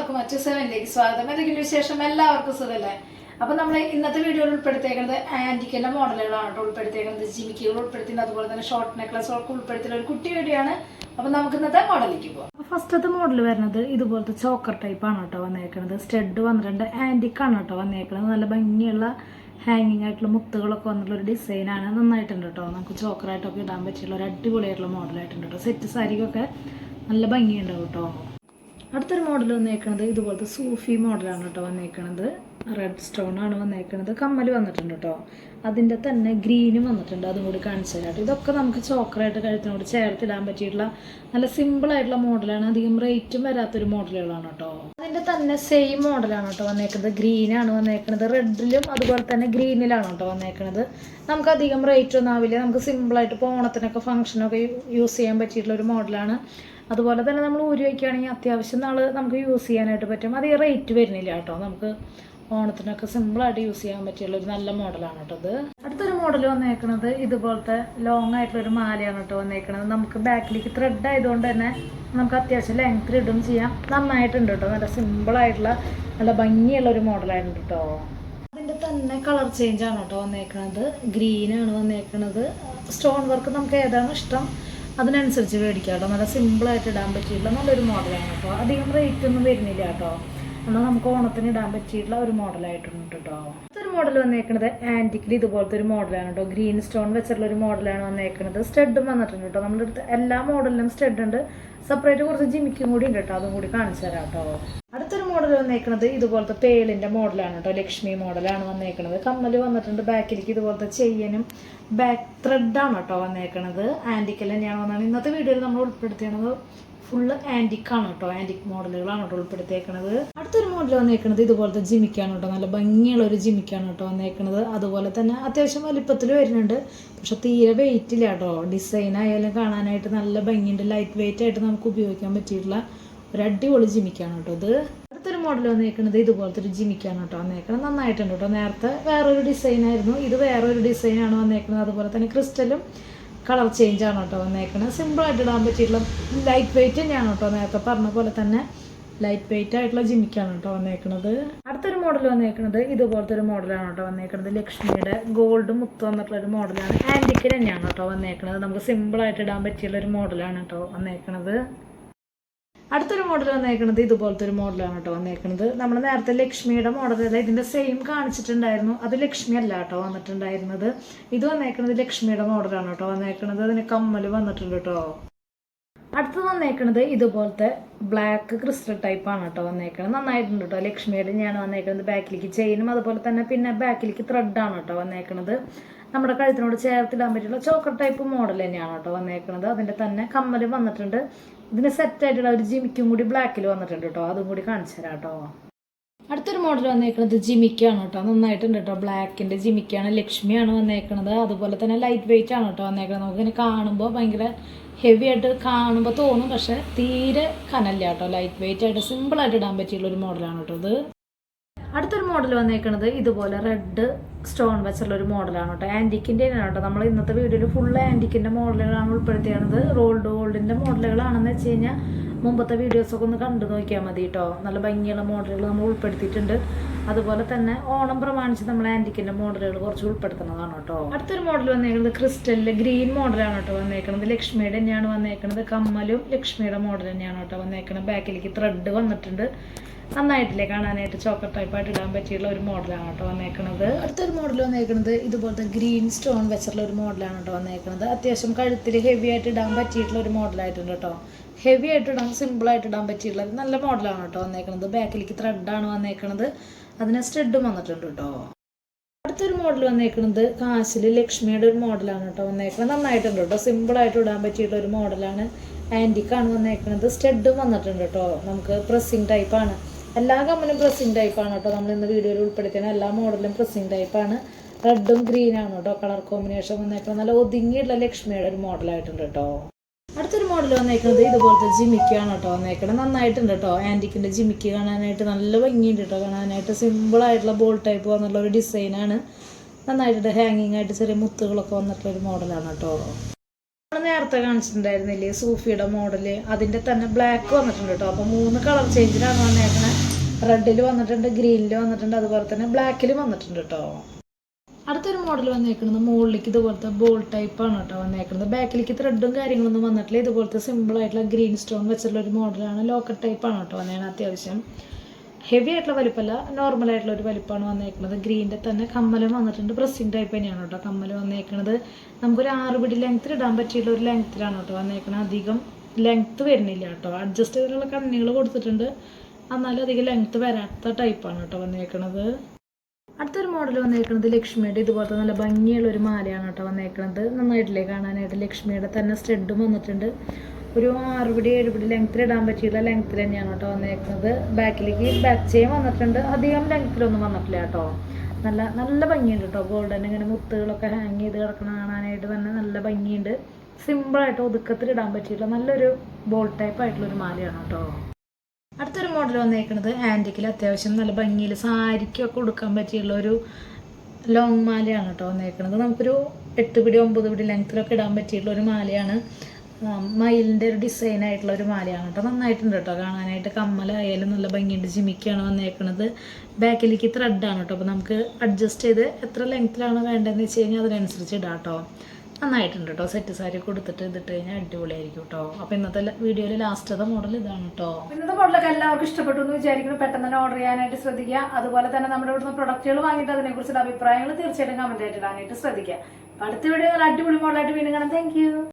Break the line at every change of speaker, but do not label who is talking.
എല്ലാവർക്കും മറ്റു സെവനിലേക്ക് സ്വാഗതം. എന്തെങ്കിലും വിശേഷം? എല്ലാവർക്കും സുഖമല്ലേ അപ്പൊ നമ്മൾ ഇന്നത്തെ വീഡിയോയിൽ ഉൾപ്പെടുത്തിയേക്കുന്നത് ആന്റിക്കിന്റെ മോഡലുകളാണ് കേട്ടോ ഉൾപ്പെടുത്തിയേക്കുന്നത്. ജിമിക്കുകൾ ഉൾപ്പെടുത്തിയത് അതുപോലെ തന്നെ ഷോർട്ട് നെക്ലസ് ഒക്കെ ഉൾപ്പെടുത്തിയ ഒരു കുട്ടി വീഡിയോയാണ് അപ്പൊ നമുക്ക് ഇന്നത്തെ മോഡലിലേക്ക് പോകാം ഫസ്റ്റത്തെ മോഡൽ വരുന്നത് ഇതുപോലത്തെ ചോക്കർ ടൈപ്പ് ആണ് കേട്ടോ വന്നേക്കുന്നത് സ്റ്റെഡ് വന്നിട്ടുണ്ട് ആന്റിക് ആണ് കേട്ടോ വന്നേക്കുന്നത് നല്ല ഭംഗിയുള്ള ഹാങ്ങിങ് ആയിട്ടുള്ള മുത്തുകളൊക്കെ വന്നിട്ടുള്ള ഒരു ഡിസൈനാണ് നന്നായിട്ടുണ്ട് കേട്ടോ. നമുക്ക് ചോക്കറായിട്ടൊക്കെ ഇടാൻ പറ്റിയുള്ള ഒരു അടിപൊളിയായിട്ടുള്ള മോഡലായിട്ടുണ്ട് കേട്ടോ. സെറ്റ് സാരിക്കൊക്കെ നല്ല ഭംഗിയുണ്ടാവും കേട്ടോ. അടുത്തൊരു മോഡൽ വന്നേക്കണത് ഇതുപോലത്തെ സൂഫി മോഡലാണ് കേട്ടോ വന്നേക്കണത്. റെഡ് സ്റ്റോൺ ആണ് വന്നേക്കണത്. കമ്മൽ വന്നിട്ടുണ്ട് കേട്ടോ. അതിന്റെ തന്നെ ഗ്രീനും വന്നിട്ടുണ്ട്. അതും കൂടി കാണിച്ചു തരാം കേട്ടോ. ഇതൊക്കെ നമുക്ക് ചോക്കറായിട്ട് കഴുത്തിനോട് ചേർത്തിടാൻ പറ്റിയിട്ടുള്ള നല്ല സിമ്പിൾ ആയിട്ടുള്ള മോഡലാണ് അധികം റേറ്റും വരാത്തൊരു മോഡലുകളാണ് കേട്ടോ. അതിന്റെ തന്നെ സെയിം മോഡലാണ് കേട്ടോ വന്നേക്കുന്നത് ഗ്രീനാണ് വന്നേക്കുന്നത് റെഡിലും അതുപോലെ തന്നെ ഗ്രീനിലാണ് കേട്ടോ വന്നേക്കുന്നത് നമുക്ക് അധികം റേറ്റ് ഒന്നും ആവില്ല. നമുക്ക് സിമ്പിളായിട്ട് ഇപ്പോൾ ഓണത്തിനൊക്കെ ഫംഗ്ഷനൊക്കെ യൂസ് ചെയ്യാൻ പറ്റിയിട്ടുള്ള ഒരു മോഡലാണ് അതുപോലെ തന്നെ നമ്മൾ ഊരി വയ്ക്കുകയാണെങ്കിൽ അത്യാവശ്യം നാൾ നമുക്ക് യൂസ് ചെയ്യാനായിട്ട് പറ്റും. അതേ റേറ്റ് വരുന്നില്ല കേട്ടോ. നമുക്ക് ഓണത്തിനൊക്കെ സിമ്പിളായിട്ട് യൂസ് ചെയ്യാൻ പറ്റിയുള്ള ഒരു നല്ല മോഡലാണ് കേട്ടോ ഇത് അടുത്തൊരു മോഡൽ വന്നേക്കണത് ഇതുപോലത്തെ ലോങ് ആയിട്ടുള്ള ഒരു മാലയാണ് കേട്ടോ വന്നേക്കണത്. നമുക്ക് ബാക്കിലേക്ക് ത്രെഡ് ആയതുകൊണ്ട് തന്നെ നമുക്ക് അത്യാവശ്യം ലെങ്ത് ഇടും ചെയ്യാം. നന്നായിട്ടുണ്ട് കേട്ടോ. നല്ല സിമ്പിളായിട്ടുള്ള നല്ല ഭംഗിയുള്ള ഒരു മോഡലായിട്ടുണ്ട് കേട്ടോ. അതിന്റെ തന്നെ കളർ ചേഞ്ച് ആണ് കേട്ടോ വന്നേക്കണത്. ഗ്രീനാണ് വന്നേക്കണത്. സ്റ്റോൺ വർക്ക് നമുക്ക് ഏതാണ് ഇഷ്ടം. അതിനനുസരിച്ച് മേടിക്കാം കേട്ടോ. നല്ല സിമ്പിളായിട്ട് ഇടാൻ പറ്റിയിട്ടുള്ള നല്ലൊരു മോഡലാണ് കേട്ടോ. അധികം റേറ്റ് ഒന്നും വരുന്നില്ല കേട്ടോ. എന്നാൽ നമുക്ക് ഓണത്തിന് ഇടാൻ പറ്റിയിട്ടുള്ള ഒരു മോഡലായിട്ടുണ്ട് കേട്ടോ. അടുത്തൊരു മോഡൽ വന്നേക്കുന്നത് ആന്റിക്കിൽ ഇതുപോലത്തെ ഒരു മോഡലാണ് കേട്ടോ. ഗ്രീൻ സ്റ്റോൺ വെച്ചിട്ടുള്ള ഒരു മോഡലാണ് വന്നേക്കുന്നത് സ്റ്റഡും വന്നിട്ടുണ്ട് കേട്ടോ. നമ്മുടെ അടുത്ത് എല്ലാ മോഡലിലും സ്റ്റഡ് ഉണ്ട്. സെപ്പറേറ്റ് കുറച്ച് ജിമിക്കും കൂടി ഉണ്ട് കേട്ടോ. അതും കൂടി കാണിച്ചു തരാം കേട്ടോ. മോഡൽ വന്നേക്കുന്നത് ഇതുപോലത്തെ പേളിന്റെ മോഡലാണ് കേട്ടോ. ലക്ഷ്മി മോഡലാണ് വന്നേക്കുന്നത് കമ്മൽ വന്നിട്ടുണ്ട് ബാക്കിലേക്ക് ഇതുപോലത്തെ ചെയ്യനും ബാക്ക് ത്രെഡാണ് കേട്ടോ വന്നേക്കുന്നത് ആന്റിക്കൽ തന്നെയാണ് വന്നത്. ഇന്നത്തെ വീഡിയോയിൽ നമ്മൾ ഉൾപ്പെടുത്തിയത് ഫുള്ള് ആന്റിക്കാണ് കേട്ടോ. ആന്റിക് മോഡലുകളാണ് കേട്ടോ ഉൾപ്പെടുത്തിയേക്കുന്നത് അടുത്തൊരു മോഡൽ വന്നേക്കുന്നത് ഇതുപോലത്തെ ജിമിക്കാണ് കേട്ടോ. നല്ല ഭംഗിയുള്ള ഒരു ജിമിക്കാണ് കേട്ടോ വന്നേക്കുന്നത് അതുപോലെ തന്നെ അത്യാവശ്യം വലിപ്പത്തിൽ വരുന്നുണ്ട്. പക്ഷെ തീരെ വെയിറ്റ് ഇല്ല കേട്ടോ. ഡിസൈൻ ആയാലും കാണാനായിട്ട് നല്ല ഭംഗിയുണ്ട്. ലൈറ്റ് വെയിറ്റ് ആയിട്ട് നമുക്ക് ഉപയോഗിക്കാൻ പറ്റിയിട്ടുള്ള ഒരു അടിപൊളി ജിമിക്കാണ് കേട്ടോ ഇത്. മോഡൽ വന്നേക്കുന്നത് ഇതുപോലത്തെ ഒരു ജിമിക്കാണ് കേട്ടോ വന്നേക്കുന്നത് നന്നായിട്ടുണ്ട് കേട്ടോ. നേരത്തെ വേറൊരു ഡിസൈൻ ആയിരുന്നു. ഇത് വേറൊരു ഡിസൈനാണ് വന്നേക്കുന്നത് അതുപോലെ തന്നെ ക്രിസ്റ്റലും കളർ ചേഞ്ച് ആണ് കേട്ടോ വന്നേക്കുന്നത് സിമ്പിളായിട്ട് ഇടാൻ പറ്റിയിട്ടുള്ള ലൈറ്റ് വെയിറ്റ് തന്നെയാണ് കേട്ടോ നേരത്തെ പറഞ്ഞ പോലെ തന്നെ ലൈറ്റ് വെയിറ്റ് ആയിട്ടുള്ള ജിമിക്കാണ് കേട്ടോ വന്നേക്കുന്നത് അടുത്തൊരു മോഡൽ വന്നേക്കുന്നത് ഇതുപോലത്തെ ഒരു മോഡലാണ് കേട്ടോ വന്നേക്കുന്നത് ലക്ഷ്മിയുടെ ഗോൾഡ് മുത്ത് വന്നിട്ടുള്ള ഒരു മോഡലാണ് ആന്റിക്ക് തന്നെയാണ് കേട്ടോ വന്നേക്കുന്നത് നമുക്ക് സിമ്പിളായിട്ട് ഇടാൻ പറ്റിയുള്ള ഒരു മോഡലാണ് കേട്ടോ വന്നേക്കുന്നത് അടുത്തൊരു മോഡൽ വന്നേക്കുന്നത് ഇതുപോലത്തെ ഒരു മോഡലാണ് കേട്ടോ വന്നേക്കുന്നത് നമ്മൾ നേരത്തെ ലക്ഷ്മിയുടെ അല്ല ഇതിന്റെ സെയിം കാണിച്ചിട്ടുണ്ടായിരുന്നു. അത് ലക്ഷ്മി അല്ല കേട്ടോ വന്നിട്ടുണ്ടായിരുന്നത്. ഇത് വന്നേക്കുന്നത് ലക്ഷ്മിയുടെ മോഡലാണ് കേട്ടോ വന്നേക്കുന്നത് അതിന് കമ്മൽ വന്നിട്ടുണ്ട് കേട്ടോ അടുത്തത് വന്നേക്കുന്നത് ഇതുപോലത്തെ ബ്ലാക്ക് ക്രിസ്റ്റൽ ടൈപ്പ് ആണ് കേട്ടോ വന്നേക്കുന്നത് നന്നായിട്ടുണ്ട് കേട്ടോ ലക്ഷ്മിയുടെ. ഞാൻ വന്നേക്കുന്നത് ബാക്കിലേക്ക് ചെയിനും അതുപോലെ തന്നെ പിന്നെ ബാക്കിലേക്ക് ത്രെഡാണ് കേട്ടോ വന്നേക്കുന്നത് നമ്മുടെ കഴുത്തിനോട് ചേർത്തിടാൻ പറ്റിയുള്ള ചോക്കർ ടൈപ്പ് മോഡൽ തന്നെയാണ് കേട്ടോ വന്നേക്കുന്നത് അതിന്റെ തന്നെ കമ്മൽ വന്നിട്ടുണ്ട്. ഇതിന് സെറ്റ് ആയിട്ടുള്ള ഒരു ജിമിക്കും കൂടി ബ്ലാക്കിൽ വന്നിട്ടുണ്ട് കേട്ടോ അതും കൂടി കാണിച്ചു തരാം കേട്ടോ അടുത്തൊരു മോഡൽ വന്നേക്കുന്നത് ജിമിക്കാണ് കേട്ടോ നന്നായിട്ടുണ്ട് കേട്ടോ ബ്ലാക്കിന്റെ ജിമിക്കാണ്. ലക്ഷ്മിയാണ് വന്നേക്കുന്നത് അതുപോലെ തന്നെ ലൈറ്റ് വെയിറ്റ് ആണ് കേട്ടോ വന്നേക്കുന്നത് നമുക്കിങ്ങനെ കാണുമ്പോൾ ഭയങ്കര ഹെവി ആയിട്ട് കാണുമ്പോൾ തോന്നും. പക്ഷേ തീരെ കനല്ല കേട്ടോ ലൈറ്റ് വെയിറ്റ് ആയിട്ട് സിമ്പിളായിട്ട് ഇടാൻ പറ്റിയുള്ള ഒരു മോഡലാണ് കേട്ടോ ഇത്. അടുത്തൊരു മോഡൽ വന്നേക്കുന്നത് ഇതുപോലെ റെഡ് സ്റ്റോൺ വെച്ചുള്ള ഒരു മോഡലാണ് കേട്ടോ. ആന്റിക്കിന്റെ കേട്ടോ. നമ്മൾ ഇന്നത്തെ വീഡിയോയിൽ ഫുൾ ആന്റിക്കിന്റെ മോഡലുകളാണ് ഉൾപ്പെടുത്തിയത് റോൾഡ് ഗോൾഡിന്റെ മോഡലുകളാണെന്ന് വെച്ച് കഴിഞ്ഞാൽ മുമ്പത്തെ വീഡിയോസൊക്കെ ഒന്ന് കണ്ടു നോക്കിയാൽ മതി കേട്ടോ. നല്ല ഭംഗിയുള്ള മോഡലുകൾ നമ്മൾ ഉൾപ്പെടുത്തിയിട്ടുണ്ട്. അതുപോലെ തന്നെ ഓണം പ്രമാണിച്ച് നമ്മൾ ആന്റിക്കിന്റെ മോഡലുകൾ കുറച്ച് ഉൾപ്പെടുത്തുന്നതാണ് കേട്ടോ. അടുത്തൊരു മോഡൽ വന്നേക്കുന്നത് ക്രിസ്റ്റലിലെ ഗ്രീൻ മോഡലാണ് കേട്ടോ വന്നേക്കുന്നത് ലക്ഷ്മിയുടെ തന്നെയാണ് വന്നേക്കുന്നത് കമ്മലും ലക്ഷ്മിയുടെ മോഡൽ തന്നെയാണ് കേട്ടോ വന്നേക്കുന്നത് ബാക്കിലേക്ക് ത്രെഡ് വന്നിട്ടുണ്ട്. നന്നായിട്ടില്ലേ കാണാനായിട്ട് ചോക്കർ ടൈപ്പായിട്ട് ഇടാൻ പറ്റിയുള്ള ഒരു മോഡലാണ് കേട്ടോ വന്നേക്കുന്നത് അടുത്തൊരു മോഡൽ വന്നേക്കുന്നത് ഇതുപോലത്തെ ഗ്രീൻ സ്റ്റോൺ വെച്ചിട്ടുള്ള ഒരു മോഡലാണ് കേട്ടോ വന്നേക്കുന്നത് അത്യാവശ്യം കഴുത്തിൽ ഹെവി ആയിട്ട് ഇടാൻ പറ്റിയിട്ടുള്ള ഒരു മോഡലായിട്ടുണ്ട് കേട്ടോ. ഹെവി ആയിട്ട് ഇടാൻ സിമ്പിൾ ആയിട്ട് ഇടാൻ പറ്റിയിട്ടുള്ള നല്ല മോഡലാണ് കേട്ടോ വന്നേക്കുന്നത് ബാക്കിലേക്ക് ത്രെഡാണ് വന്നേക്കുന്നത് അതിന് സ്റ്റെഡും വന്നിട്ടുണ്ട് കേട്ടോ. അടുത്തൊരു മോഡൽ വന്നേക്കുന്നത് കാശിൽ ലക്ഷ്മിയുടെ ഒരു മോഡലാണ് കേട്ടോ വന്നേക്കുന്നത് നന്നായിട്ടുണ്ട് കേട്ടോ. സിമ്പിളായിട്ട് ഇടാൻ പറ്റിയിട്ടുള്ള ഒരു മോഡലാണ് ആന്റിക്കാണ് വന്നേക്കുന്നത് സ്റ്റെഡും വന്നിട്ടുണ്ട് കേട്ടോ. നമുക്ക് പ്രസ്സിങ് ടൈപ്പാണ് എല്ലാ കമ്മലും പ്രസ്സിങ് ടൈപ്പാണ് കേട്ടോ. നമ്മൾ ഇന്ന് വീഡിയോയിൽ ഉൾപ്പെടുത്തിയ എല്ലാ മോഡലും പ്രസ്സിങ് ടൈപ്പാണ് റെഡും ഗ്രീനാണ് കേട്ടോ കളർ കോമ്പിനേഷൻ വന്നേക്കുന്നത്. നല്ല ഒതുങ്ങിയുള്ള ലക്ഷ്മിയുടെ ഒരു മോഡലായിട്ടുണ്ട് കേട്ടോ. അടുത്തൊരു മോഡൽ വന്നേക്കുന്നത് ഇതുപോലത്തെ ജിമിക്കാണ് കേട്ടോ വന്നേക്കുന്നത് നന്നായിട്ടുണ്ട് കേട്ടോ. ആന്റിക്കിന്റെ ജിമിക്ക് കാണാനായിട്ട് നല്ല ഭംഗിയുണ്ട് കേട്ടോ കാണാനായിട്ട്. സിമ്പിളായിട്ടുള്ള ബോൾ ടൈപ്പ് വന്നുള്ള ഒരു ഡിസൈനാണ് നന്നായിട്ടുണ്ട്. ഹാങ്ങിങ് ആയിട്ട് ചെറിയ മുത്തുകളൊക്കെ വന്നിട്ടുള്ള ഒരു മോഡലാണ് കേട്ടോ. നേരത്തെ കാണിച്ചിട്ടുണ്ടായിരുന്നില്ലേ സൂഫിയുടെ മോഡൽ? അതിന്റെ തന്നെ ബ്ലാക്ക് വന്നിട്ടുണ്ട് കേട്ടോ അപ്പൊ മൂന്ന് കളർ ചേഞ്ചിലാണ് വന്നേക്കണേ. റെഡിൽ വന്നിട്ടുണ്ട് ഗ്രീനിൽ വന്നിട്ടുണ്ട് അതുപോലെ തന്നെ ബ്ലാക്കിൽ വന്നിട്ടുണ്ട് കേട്ടോ അടുത്തൊരു മോഡൽ വന്നേക്കുന്നത് മുകളിലേക്ക് ഇതുപോലത്തെ ബോൾ ടൈപ്പ് ആണ് കേട്ടോ വന്നേക്കുന്നത് ബാക്കിലേക്ക് ത്രെഡും കാര്യങ്ങളൊന്നും വന്നിട്ടില്ല. ഇതുപോലത്തെ സിമ്പിൾ ആയിട്ടുള്ള ഗ്രീൻ സ്റ്റോൺ വെച്ചിട്ടുള്ള ഒരു മോഡലാണ് ലോക്കറ്റ് ടൈപ്പ് ആണ് കേട്ടോ വന്നേക്കുന്നത് അത്യാവശ്യം. ഹെവി ആയിട്ടുള്ള വലിപ്പമല്ല നോർമൽ ആയിട്ടുള്ള ഒരു വലിപ്പമാണ് വന്നേക്കുന്നത് ഗ്രീന്റെ തന്നെ കമ്മലും വന്നിട്ടുണ്ട്. പ്രസ്സിങ് ടൈപ്പ് തന്നെയാണ് കേട്ടോ കമ്മൽ വന്നേക്കുന്നത് നമുക്കൊരു ആറ് പിടി ലെങ്ത്തിൽ ഇടാൻ പറ്റിയുള്ള ഒരു ലെങ്ത്തിലാണ് കേട്ടോ വന്നേക്കുന്നത് അധികം ലെങ്ത്ത് വരുന്നില്ല കേട്ടോ അഡ്ജസ്റ്റ് ചെയ്തിട്ടുള്ള കണ്ണികൾ കൊടുത്തിട്ടുണ്ട്. എന്നാലും അധികം ലെങ്ത്ത് വരാത്ത ടൈപ്പാണ് കേട്ടോ വന്നേക്കുന്നത് അടുത്തൊരു മോഡൽ വന്നേക്കുന്നത് ലക്ഷ്മിയുടെ. ഇതുപോലത്തെ നല്ല ഭംഗിയുള്ള ഒരു മാലയാണ് കേട്ടോ വന്നേക്കുന്നത് നന്നായിട്ടില്ലേ കാണാനായിട്ട് ലക്ഷ്മിയുടെ തന്നെ സ്റ്റെഡും വന്നിട്ടുണ്ട്. ഒരു ആറുപടി ഏഴുപടി ലെങ്ത്തിൽ ഇടാൻ പറ്റിയുള്ള ലെങ്ത്തിൽ തന്നെയാണ് കേട്ടോ വന്നേക്കുന്നത്. ബാക്കിലേക്ക് ബാക്ക് ചെയിൻ വന്നിട്ടുണ്ട്. അധികം ലെങ്ത്തിലൊന്നും വന്നിട്ടില്ല കേട്ടോ. നല്ല നല്ല ഭംഗിയുണ്ട് കേട്ടോ. ഗോൾഡൻ ഇങ്ങനെ മുത്തുകളൊക്കെ ഹാങ് ചെയ്ത് കിടക്കണ കാണാനായിട്ട് തന്നെ നല്ല ഭംഗിയുണ്ട്. സിമ്പിളായിട്ട് ഒതുക്കത്തിൽ ഇടാൻ പറ്റിയിട്ടുള്ള നല്ലൊരു ബോൾ ടൈപ്പ് ആയിട്ടുള്ള ഒരു മാലയാണ് കേട്ടോ. അടുത്തൊരു മോഡൽ വന്നേക്കുന്നത് ആന്റിക്കിൽ അത്യാവശ്യം നല്ല ഭംഗിയിൽ സാരിക്കൊക്കെ കൊടുക്കാൻ പറ്റിയുള്ള ഒരു ലോങ് മാലയാണ് കേട്ടോ വന്നേക്കുന്നത്. നമുക്കൊരു എട്ട് പിടി ഒമ്പത് പിടി ലെങ്ത്തിലൊക്കെ ഇടാൻ പറ്റിയിട്ടുള്ള ഒരു മാലയാണ്. മയിലിന്റെ ഒരു ഡിസൈൻ ആയിട്ടുള്ള ഒരു മാലയാണ് കേട്ടോ. നന്നായിട്ടുണ്ട് കേട്ടോ കാണാനായിട്ട്. കമ്മലായാലും നല്ല ഭംഗിയുണ്ട്. ജിമിക്കാണ് വന്നേക്കുന്നത് ബാക്കിലേക്ക് ത്രെഡാണ് കേട്ടോ. അപ്പോൾ നമുക്ക് അഡ്ജസ്റ്റ് ചെയ്ത് എത്ര ലെങ്ത്തിലാണ് വേണ്ടതെന്ന് വെച്ച് കഴിഞ്ഞാൽ അതിനനുസരിച്ച് ഇടാം കേട്ടോ. നന്നായിട്ടുണ്ട് കേട്ടോ. സെറ്റ് സാരി കൊടുത്തിട്ട് ഇതിട്ട് കഴിഞ്ഞാൽ അടിപൊളിയായിരിക്കും കേട്ടോ. അപ്പോൾ ഇന്നത്തെ വീഡിയോയിൽ ലാസ്റ്റത്തെ മോഡൽ ഇതാണ് കേട്ടോ. ഇന്നത്തെ മോഡലൊക്കെ എല്ലാവർക്കും ഇഷ്ടപ്പെട്ടു എന്ന് വിചാരിക്കുന്നു. പെട്ടെന്ന് തന്നെ ഓർഡർ ചെയ്യാനായിട്ട് ശ്രദ്ധിക്കുക. അതുപോലെ തന്നെ നമ്മുടെ ഇവിടുന്ന് പ്രൊഡക്റ്റുകൾ വാങ്ങിയിട്ട് അതിനെക്കുറിച്ചുള്ള അഭിപ്രായങ്ങൾ തീർച്ചയായിട്ടും കമന്റ് ആയിട്ട് ഇടാനായിട്ട് ശ്രദ്ധിക്കുക. അടുത്ത വീഡിയോ അടിപൊളി മോഡലായിട്ട് വീണ്ടും കാണാം. താങ്ക്